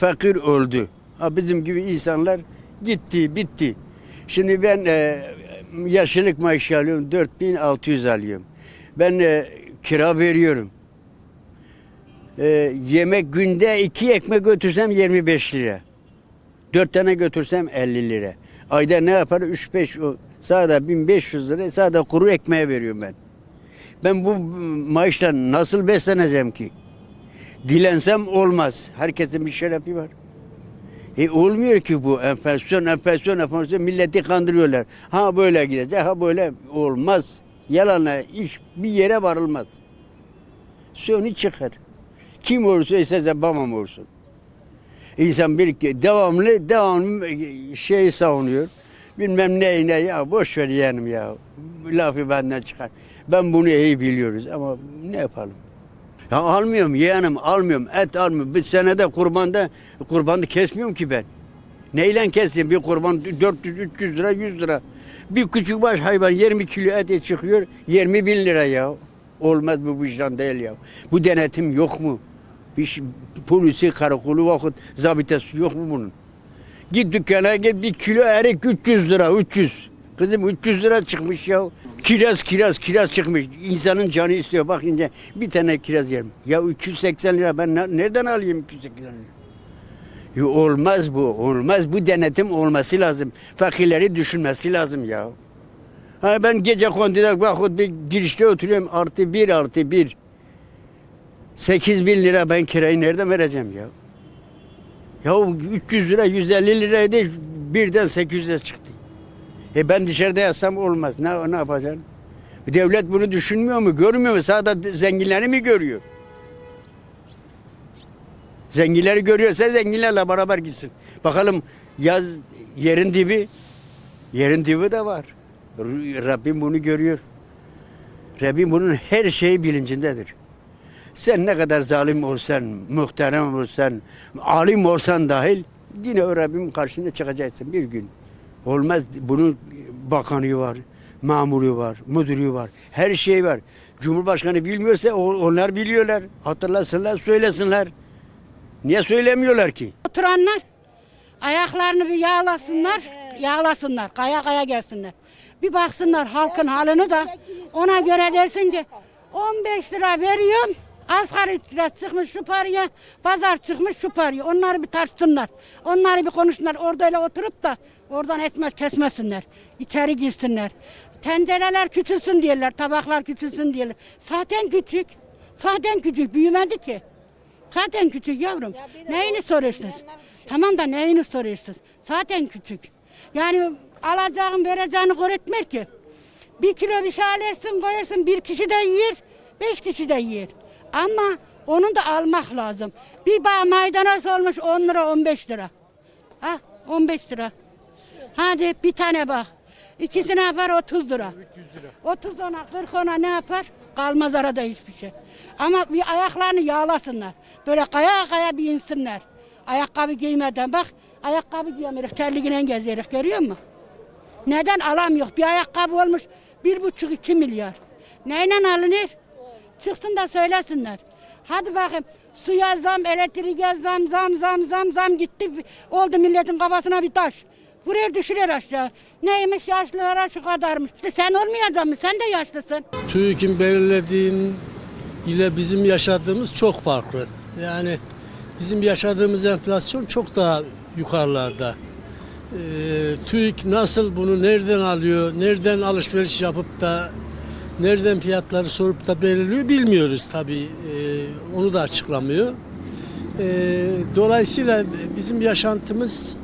Fakir öldü. Ha bizim gibi insanlar gitti, bitti. Şimdi ben e, yaşlılık maaşı alıyorum, 4600 alıyorum. Ben e, kira veriyorum. E, yemek günde iki ekmek götürsem 25 lira. Dört tane götürsem 50 lira. Ayda ne yapar? 3-5 o- sağda 1500 lira sağda kuru ekmeğe veriyorum ben. Ben bu maaşla nasıl besleneceğim ki? Dilensem olmaz. Herkesin bir şerefi var. E olmuyor ki bu enflasyon, enflasyon, enflasyon milleti kandırıyorlar. Ha böyle gidecek, ha böyle olmaz. Yalanla iş bir yere varılmaz. Sonu çıkar. Kim olursa istese babam olsun. İnsan bir devamlı devamlı şey savunuyor. Bilmem ne ne ya boş ver yeğenim ya. Lafı benden çıkar. Ben bunu iyi biliyoruz ama ne yapalım? Ya almıyorum yeğenim almıyorum et almıyorum. Bir senede kurbanda kurbanı kesmiyorum ki ben. Neyle keseyim bir kurban 400-300 lira 100 lira. Bir küçük baş hayvan 20 kilo et çıkıyor 20 bin lira ya. Olmaz bu vicdan değil ya. Bu denetim yok mu? Bir polisi, karakolu vakit zabitesi yok mu bunun? Git dükkana git bir kilo erik 300 lira 300. Kızım 300 lira çıkmış ya. Kiraz kiraz kiraz çıkmış. İnsanın canı istiyor bak ince bir tane kiraz yerim. Ya 280 lira ben ne- nereden alayım 280 lira? Ya olmaz bu olmaz bu denetim olması lazım. Fakirleri düşünmesi lazım ya. Ha ben gece kondide vakit bir girişte oturuyorum artı bir artı bir. 8 bin lira ben kirayı nereden vereceğim ya? Ya 300 lira 150 liraydı birden 800'e çıktı. E ben dışarıda yatsam olmaz. Ne, ne yapacaksın? Devlet bunu düşünmüyor mu? Görmüyor mu? Sadece zenginleri mi görüyor? Zenginleri görüyorsa zenginlerle beraber gitsin. Bakalım yaz yerin dibi, yerin dibi de var. Rabbim bunu görüyor. Rabbim bunun her şeyi bilincindedir. Sen ne kadar zalim olsan, muhterem olsan, alim olsan dahil yine o Rabbim karşında çıkacaksın bir gün. Olmaz bunun bakanı var, mamuru var, müdürü var, her şey var. Cumhurbaşkanı bilmiyorsa onlar biliyorlar. Hatırlasınlar, söylesinler. Niye söylemiyorlar ki? Oturanlar ayaklarını bir yağlasınlar, yağlasınlar, kaya kaya gelsinler. Bir baksınlar halkın halini da ona göre dersin ki 15 lira veriyorum, asgari ücret çıkmış şu paraya, pazar çıkmış şu paraya. Onları bir tartsınlar, onları bir konuşsunlar. Orada öyle oturup da oradan etmez kesmesinler, içeri girsinler. Tencereler küçülsün diyorlar, tabaklar küçülsün diyorlar. Zaten küçük, zaten küçük, büyümedi ki. Zaten küçük yavrum. Neyini soruyorsunuz? Tamam da neyini soruyorsunuz? Zaten küçük. Yani alacağın vereceğini öğretmer ki. Bir kilo bir şey alırsın koyarsın bir kişi de yer, beş kişi de yer. Ama onu da almak lazım. Bir bağ maydanoz olmuş 10 lira 15 lira. Ha 15 lira. Hadi bir tane bak. İkisi ne yapar 30 lira. 30 ona 40 ona ne yapar? Kalmaz arada hiçbir şey. Ama bir ayaklarını yağlasınlar. Böyle kaya kaya bir insinler. Ayakkabı giymeden bak. Ayakkabı giyemiyoruz. Terliğine geziyoruz görüyor musun? Neden alamıyor? Bir ayakkabı olmuş bir buçuk iki milyar. Neyle alınır? Çıksın da söylesinler. Hadi bakayım suya zam, elektriğe zam, zam, zam, zam, zam gitti. Oldu milletin kafasına bir taş. Buraya düşürüyor aşağı. Neymiş yaşlılara şu kadarmış. İşte sen olmayacaksın mı? Sen de yaşlısın. TÜİK'in belirlediğin ile bizim yaşadığımız çok farklı. Yani bizim yaşadığımız enflasyon çok daha yukarılarda. Ee, TÜİK nasıl bunu nereden alıyor, nereden alışveriş yapıp da nereden fiyatları sorup da belirliyor bilmiyoruz tabii. Ee, onu da açıklamıyor. Ee, dolayısıyla bizim yaşantımız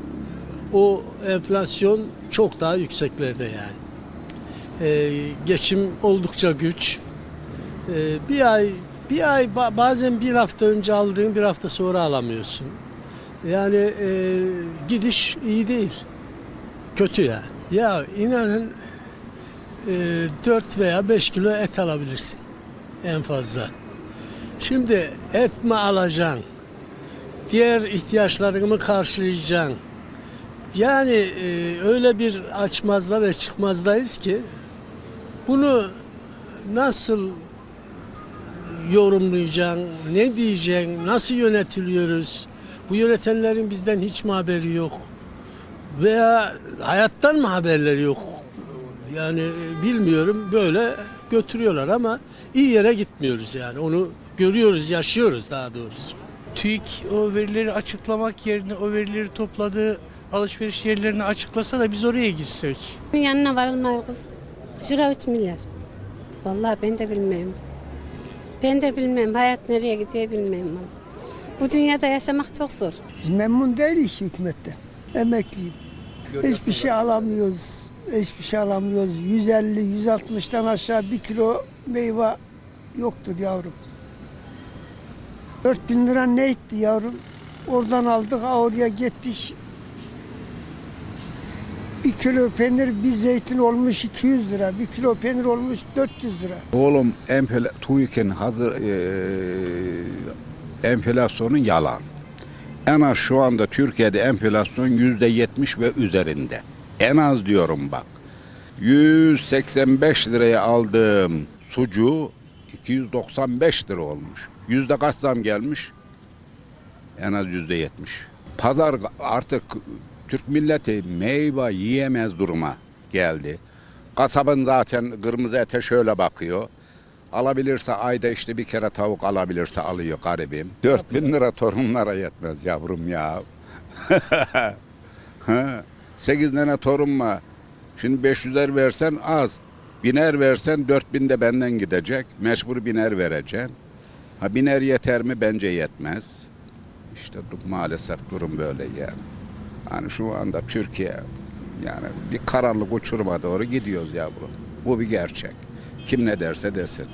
o enflasyon çok daha yükseklerde yani. Ee, geçim oldukça güç. Ee, bir ay bir ay ba- bazen bir hafta önce aldığın bir hafta sonra alamıyorsun. Yani e, gidiş iyi değil. Kötü yani. Ya inanın e, 4 veya 5 kilo et alabilirsin en fazla. Şimdi et mi alacaksın? Diğer ihtiyaçlarını mı karşılayacaksın? Yani e, öyle bir açmazda ve çıkmazdayız ki bunu nasıl yorumlayacaksın, ne diyeceksin, nasıl yönetiliyoruz? Bu yönetenlerin bizden hiç mi haberi yok? Veya hayattan mı haberleri yok? Yani e, bilmiyorum böyle götürüyorlar ama iyi yere gitmiyoruz yani. Onu görüyoruz, yaşıyoruz daha doğrusu. TÜİK o verileri açıklamak yerine o verileri topladığı alışveriş yerlerini açıklasa da biz oraya gitsek. Yanına varılmıyor kız. Şura 3 milyar. Vallahi ben de bilmem. Ben de bilmem. Hayat nereye gidiyor bilmem. Bu dünyada yaşamak çok zor. Biz memnun değiliz hükümetten. Emekliyim. Hiçbir şey alamıyoruz. Hiçbir şey alamıyoruz. 150-160'tan aşağı bir kilo meyve yoktur yavrum. 4000 lira ne etti yavrum? Oradan aldık, oraya gittik. Kilo peynir, bir zeytin olmuş 200 lira. Bir kilo peynir olmuş 400 lira. Oğlum enfla, TÜİK'in hazır eee enflasyonu yalan. En az şu anda Türkiye'de enflasyon yüzde yetmiş ve üzerinde. En az diyorum bak. 185 liraya aldığım sucuğu 295 lira olmuş. Yüzde kaç zam gelmiş? En az yüzde yetmiş. Pazar artık Türk milleti meyve yiyemez duruma geldi. Kasabın zaten kırmızı ete şöyle bakıyor. Alabilirse ayda işte bir kere tavuk alabilirse alıyor garibim. 4000 lira torunlara yetmez yavrum ya. 8 tane torun var. Şimdi 500'er versen az. Biner versen 4000 de benden gidecek. Mecbur biner vereceksin. Ha biner yeter mi? Bence yetmez. İşte maalesef durum böyle yani. Hani şu anda Türkiye yani bir karanlık uçuruma doğru gidiyoruz yavrum. Bu bir gerçek. Kim ne derse desin.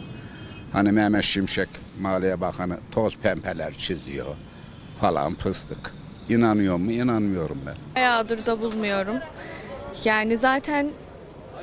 Hani Mehmet Şimşek Maliye Bakanı toz pempeler çiziyor falan fıstık. İnanıyor mu? İnanmıyorum ben. Bayağıdır da bulmuyorum. Yani zaten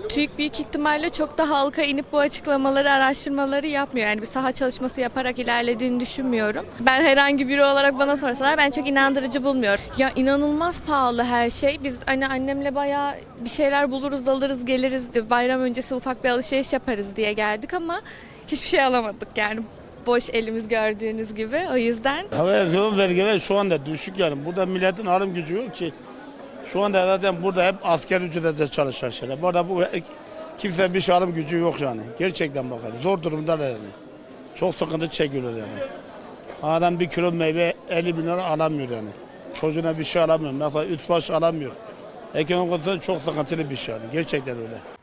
TÜİK büyük ihtimalle çok da halka inip bu açıklamaları, araştırmaları yapmıyor. Yani bir saha çalışması yaparak ilerlediğini düşünmüyorum. Ben herhangi biri olarak bana sorsalar ben çok inandırıcı bulmuyorum. Ya inanılmaz pahalı her şey. Biz hani annemle bayağı bir şeyler buluruz, alırız, geliriz diye bayram öncesi ufak bir alışveriş yaparız diye geldik ama hiçbir şey alamadık yani. Boş elimiz gördüğünüz gibi. O yüzden Havaya zıvım vergiler şu anda düşük yani. Burada milletin alım gücü yok ki. Şu anda zaten burada hep asker ücretle çalışan şeyler. Bu arada bu kimse bir şey alım gücü yok yani. Gerçekten bakar. Zor durumdalar yani. Çok sıkıntı çekiyorlar yani. Adam bir kilo meyve 50 bin lira alamıyor yani. Çocuğuna bir şey alamıyor. Mesela üç baş alamıyor. Ekonomik çok sıkıntılı bir şey yani. Gerçekten öyle.